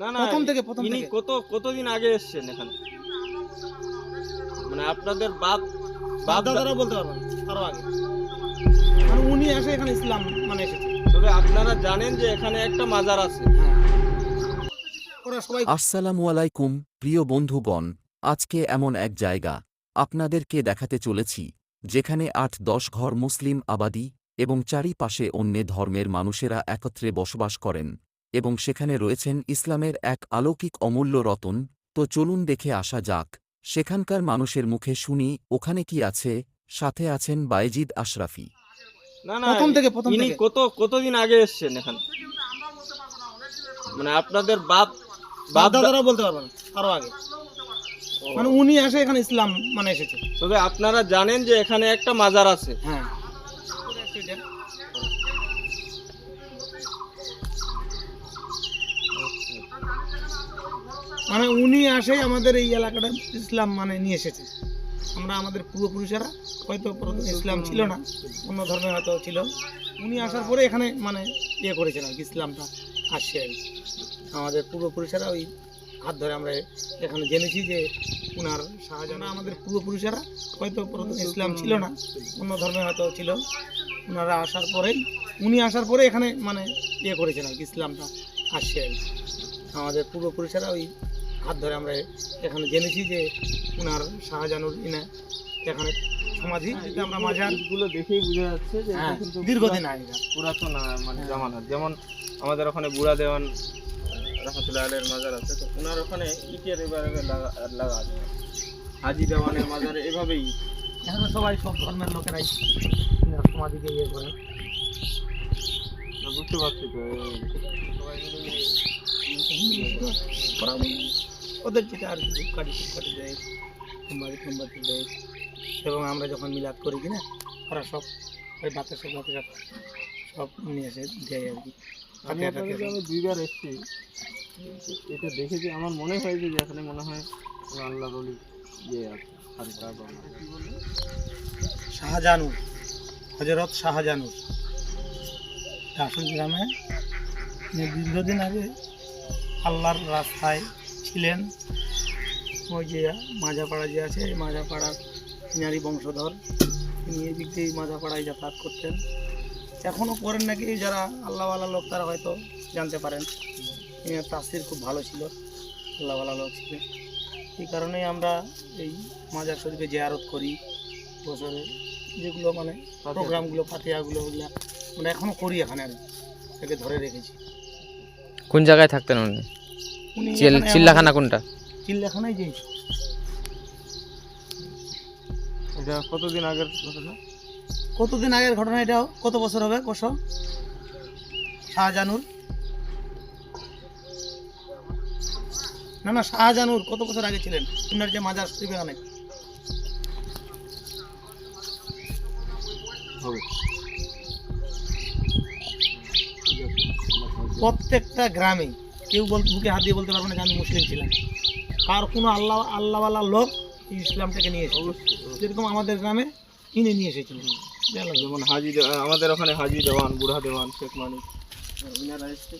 না না প্রথম থেকে, প্রথম ইনি থেকে। কত কতদিন আগে এসেছেন এখানে? মানে আপনাদের বাপ বাপ দাদারা বলতে পারবেন আরও আগে। মানে উনি এসে এখানে ইসলাম মানে এসেছে। তবে আপনারা জানেন যে এখানে একটা মাজার আছে। হ্যাঁ। আসসালামু আলাইকুম প্রিয় বন্ধুগণ আজকে এমন এক জায়গা আপনাদেরকে দেখাতে চলেছি যেখানে আট দশ ঘর মুসলিম আবাদী এবং চারিপাশে অন্য ধর্মের মানুষেরা একত্রে বসবাস করেন। এবং সেখানে রয়েছেন ইসলামের এক আলৌকিক অমূল্য রতন। তো চলুন দেখে আসা যাক সেখানকার মানুষের মুখে শুনি ওখানে কি আছে? সাথে আছেন বায়েজিদ আশরাফি। না না প্রথম থেকে, প্রথম ইনি কত কতদিন আগে এসেছেন এখানে? মানে আপনাদের বাপ বাপ দাদারা বলতে পারবেন আরও আগে। মানে উনি আসে এখানে ইসলাম মানে এসেছে। তবে আপনারা জানেন যে এখানে একটা মাজার আছে। হ্যাঁ। মানে উনি আসেই আমাদের এই এলাকাটা ইসলাম মানে নিয়ে এসেছে। আমরা আমাদের পূর্বপুরুষেরা হয়তো ইসলাম ছিল না, অন্য ধর্মে হয়তো ছিল। উনি আসার পরে এখানে মানে ইয়ে করেছেন আর কি, ইসলামটা আসছে আর আমাদের পূর্বপুরুষেরা ওই হাত ধরে আমরা এখানে জেনেছি যে উনার শাহজাহান, আমাদের পূর্বপুরুষেরা হয়তো ইসলাম ছিল না, অন্য ধর্মে হয়তো ছিল। ওনারা আসার পরেই, উনি আসার পরে এখানে মানে ইয়ে করেছেন আর কি, ইসলামটা আসছে আর। আমাদের পূর্বপুরুষেরা ওই হাত ধরে আমরা এখানে জেনেছি যে উনার শাহজাহানুর ইনা এখানে সমাধি আমরা মাজারগুলো দেখেই বোঝা যাচ্ছে যে হ্যাঁ কিন্তু দীর্ঘদিন আগেকার পুরাতন মানে জামানার যেমন আমাদের ওখানে বুড়া দেওয়ান রহমতুল্লাহ আলের মাজার আছে তো ওনার ওখানে ইটের এবার লাগা লাগা আছে হাজি দেওয়ানের মাজারে এভাবেই এখানে সবাই সব ধর্মের লোকেরাই সমাধিকে ইয়ে করে বুঝতে পারছি তো সবাই মিলে হয়। ওদের যেটা আর ধূপকাঠি টুপকাঠি দেয় মোমবাতি টোমবাতি দেয়। এবং আমরা যখন মিলাদ করি কিনা ওরা সব ওই বাতাসে বাতাসে সব নিয়ে এসে দেয় আর কি। আমি আপনাকে আমি দুইবার এসেছি। এটা দেখেছি আমার মনে হয়েছে যে এখানে মনে হয় আল্লাহ বলি ইয়ে আছে শাহজাহানুর হজরত শাহজাহানুর আসল গ্রামে দীর্ঘদিন আগে আল্লাহর রাস্তায় ছিলেন। ওই যে মাঝাপাড়া যে আছে এই মাজাপাড়ার ইনারি বংশধর তিনি এই দিক দিয়ে মাজাপাড়ায় যাতায়াত করতেন। এখনও করেন নাকি যারা আল্লাহওয়ালা লোক তারা হয়তো জানতে পারেন। ইনার তাসির খুব ভালো ছিল আল্লাহওয়ালা লোক ছিলেন। এই কারণেই আমরা এই মাজার শরীফে জিয়ারত করি বছরে যেগুলো মানে প্রোগ্রামগুলো ফাতিহাগুলো ওগুলো আমরা এখনও করি এখানে আর। ধরে রেখেছি। কোন জায়গায় থাকতেন উনি? চিল্লাখানা কোনটা? চিল্লাখানায় যে এটা কতদিন আগের ঘটনা? কতদিন আগের ঘটনা এটাও? কত বছর হবে কষ শাহজাহানুর না না শাহজাহানুর কত বছর আগে ছিলেন? উনার যে মাজার শরীফ এখানে প্রত্যেকটা গ্রামে কেউ বল বুকে হাত দিয়ে বলতে পারবে না যে আমি মুসলিম ছিলাম। কার কোনো আল্লাহ আল্লাহওয়ালা লোক এই ইসলামটাকে নিয়ে এসেছে। যেরকম আমাদের গ্রামে কিনে নিয়ে এসেছিলেন যেমন হাজি আমাদের ওখানে হাজি দেওয়ান বুড়া দেওয়ান শেখ মানিক। এনারা এসছে।